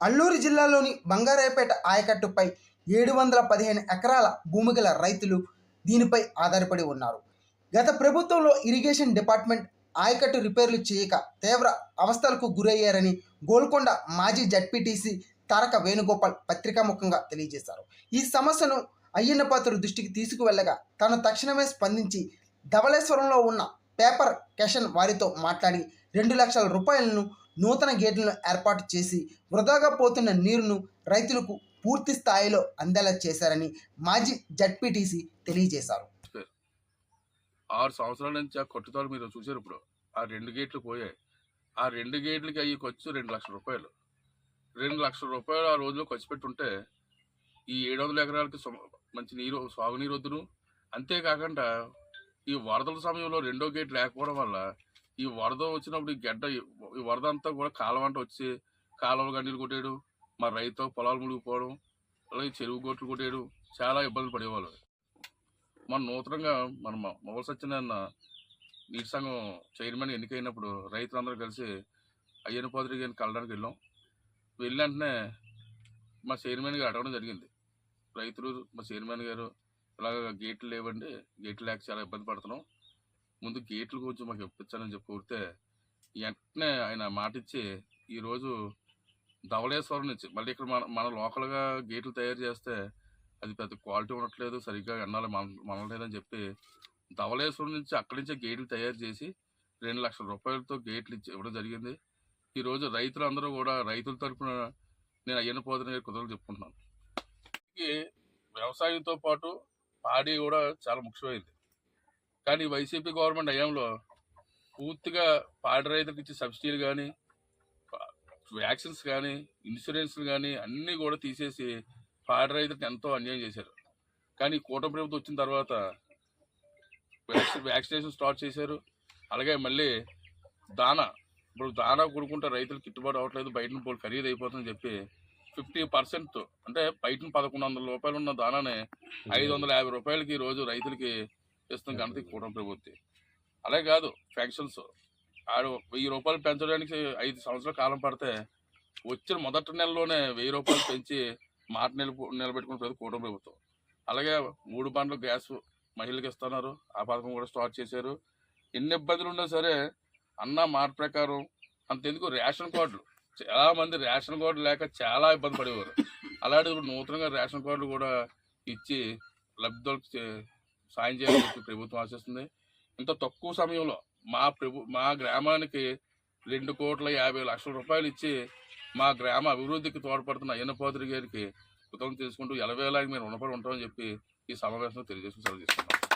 అల్లూరు జిల్లాలోని బంగారాయపేట ఆయకట్టుపై ఏడు వందల పదిహేను ఎకరాల భూమి గల రైతులు దీనిపై ఆధారపడి ఉన్నారు. గత ప్రభుత్వంలో ఇరిగేషన్ డిపార్ట్మెంట్ ఆయకట్టు రిపేర్లు చేయక తీవ్ర అవస్థలకు గురయ్యారని గోల్కొండ మాజీ జడ్పీటీసీ తారక వేణుగోపాల్ పత్రికాముఖంగా తెలియజేశారు. ఈ సమస్యను అయ్యన్నపాత్రుడు దృష్టికి తీసుకువెళ్ళగా తాను తక్షణమే స్పందించి ధవళేశ్వరంలో ఉన్న పేపర్ కెషన్ వారితో మాట్లాడి రెండు లక్షల రూపాయలను నూతన గేట్లను ఏర్పాటు చేసి వృధాగా పోతున్న నీరును రైతులకు పూర్తి స్థాయిలో అందేలా చేశారని మాజీ జడ్పీటీసీ తెలియజేశారు. ఆరు సంవత్సరాల నుంచి ఆ కొట్టుతారు మీరు చూసారు ఇప్పుడు. ఆ రెండు గేట్లు పోయాయి. ఆ రెండు గేట్లకి అయ్యి ఖర్చు రెండు లక్షల రూపాయలు. రెండు లక్షల రూపాయలు ఆ రోజులో ఖర్చు పెట్టుంటే ఈ ఏడు వందల ఎకరాలకి మంచి నీరు సాగునీరు వద్దును. అంతేకాకుండా ఈ వరదల సమయంలో రెండో గేట్ లేకపోవడం వల్ల ఈ వరద వచ్చినప్పుడు ఈ గడ్డ ఈ వరద అంతా కూడా కాలువ అంట వచ్చి కాలువలు గంటలు కొట్టేయడం మా రైతు పొలాలు మునిగిపోవడం అలాగే చెరువు గొట్లు కొట్టేయడం చాలా ఇబ్బందులు పడేవాళ్ళు. మన నూతనంగా మన మ- మొగల్ సత్యనారాయణ నీటి సంఘం చైర్మన్ ఎన్నికైనప్పుడు రైతులందరూ కలిసి అయ్యన పాత్రి గారిని కలడానికి వెళ్ళాం. వెళ్ళిన వెంటనే మా చైర్మన్ గారు అడగడం జరిగింది. రైతులు మా చైర్మన్ గారు ఇలాగ గేట్లు లేవండి గేట్లు లేక చాలా ఇబ్బంది పడుతున్నాం. ముందు గేట్లు కొంచెం మాకు ఇప్పించాలని చెప్పి కోరితే వెంటనే ఆయన మాట ఇచ్చి ఈరోజు ధవళేశ్వరం నుంచి మళ్ళీ ఇక్కడ మన మన లోకల్గా గేట్లు తయారు చేస్తే అది పెద్ద క్వాలిటీ ఉండట్లేదు సరిగ్గా ఎన్నాలి మన మనలేదని చెప్పి ధవళేశ్వరం నుంచి అక్కడి నుంచే గేట్లు తయారు చేసి రెండు లక్షల రూపాయలతో గేట్లు ఇచ్చి ఇవ్వడం జరిగింది. ఈరోజు రైతులందరూ కూడా రైతుల తరపున నేను అయ్యన పోదని కుదరలు చెప్పుకుంటున్నాను. ఈ వ్యవసాయంతో పాటు పాడి కూడా చాలా ముఖ్యమైంది. కానీ వైసీపీ గవర్నమెంట్ హయాంలో పూర్తిగా పాడి రైతులకు ఇచ్చే సబ్సిడీలు కానీ వ్యాక్సిన్స్ కానీ ఇన్సూరెన్స్ కానీ అన్నీ కూడా తీసేసి పాడ రైతులకు ఎంతో అన్యాయం చేశారు. కానీ కూటమి ప్రభుత్వం వచ్చిన తర్వాత వ్యాక్సినేషన్ స్టార్ట్ చేశారు. అలాగే మళ్ళీ దానా ఇప్పుడు దానా కొనుక్కుంటే రైతులకు గిట్టుబాటు అవ్వట్లేదు బయట పోలు ఖరీదు అయిపోతుందని చెప్పి ఫిఫ్టీ పర్సెంట్ అంటే బయట పదకొండు వందల రూపాయలు ఉన్న దానానే ఐదు వందల యాభై రూపాయలకి రోజు రైతులకి ఇస్తున్న ఘనత కూటమి ప్రభుత్వం. అలాగే కాదు ఫ్యాక్షన్స్ ఆడు వెయ్యి రూపాయలు పెంచడానికి ఐదు సంవత్సరాల కాలం పడితే వచ్చిన మొదటి నెలలోనే వెయ్యి రూపాయలు పెంచి మాట నిలబ నిలబెట్టుకుంటుంది ప్రతి కూటమి ప్రభుత్వం. అలాగే మూడు బండ్లు గ్యాస్ మహిళలకు ఇస్తున్నారు. ఆ పథకం కూడా స్టార్ట్ చేశారు. ఎన్ని ఇబ్బందులు ఉన్నా సరే అన్న మాట ప్రకారం అంతెందుకు రేషన్ కార్డులు. చాలా మంది రేషన్ కార్డు లేక చాలా ఇబ్బంది పడేవారు. అలాంటి ఇప్పుడు నూతనంగా రేషన్ కార్డులు కూడా ఇచ్చి లబ్ధిదారులకు చే- సాయం చేయాలని ప్రభుత్వం ఆశిస్తుంది. ఇంత తక్కువ సమయంలో మా ప్రభు మా గ్రామానికి రెండు కోట్ల యాభై లక్షల రూపాయలు ఇచ్చి మా గ్రామ అభివృద్ధికి తోడ్పడుతున్న అయ్యన్నపాత్రి గారికి కృతం చేసుకుంటూ ఎలవేలాగా మేము రుణపడి ఉంటామని చెప్పి ఈ సమావేశంలో తెలియజేసుకుని సెలవు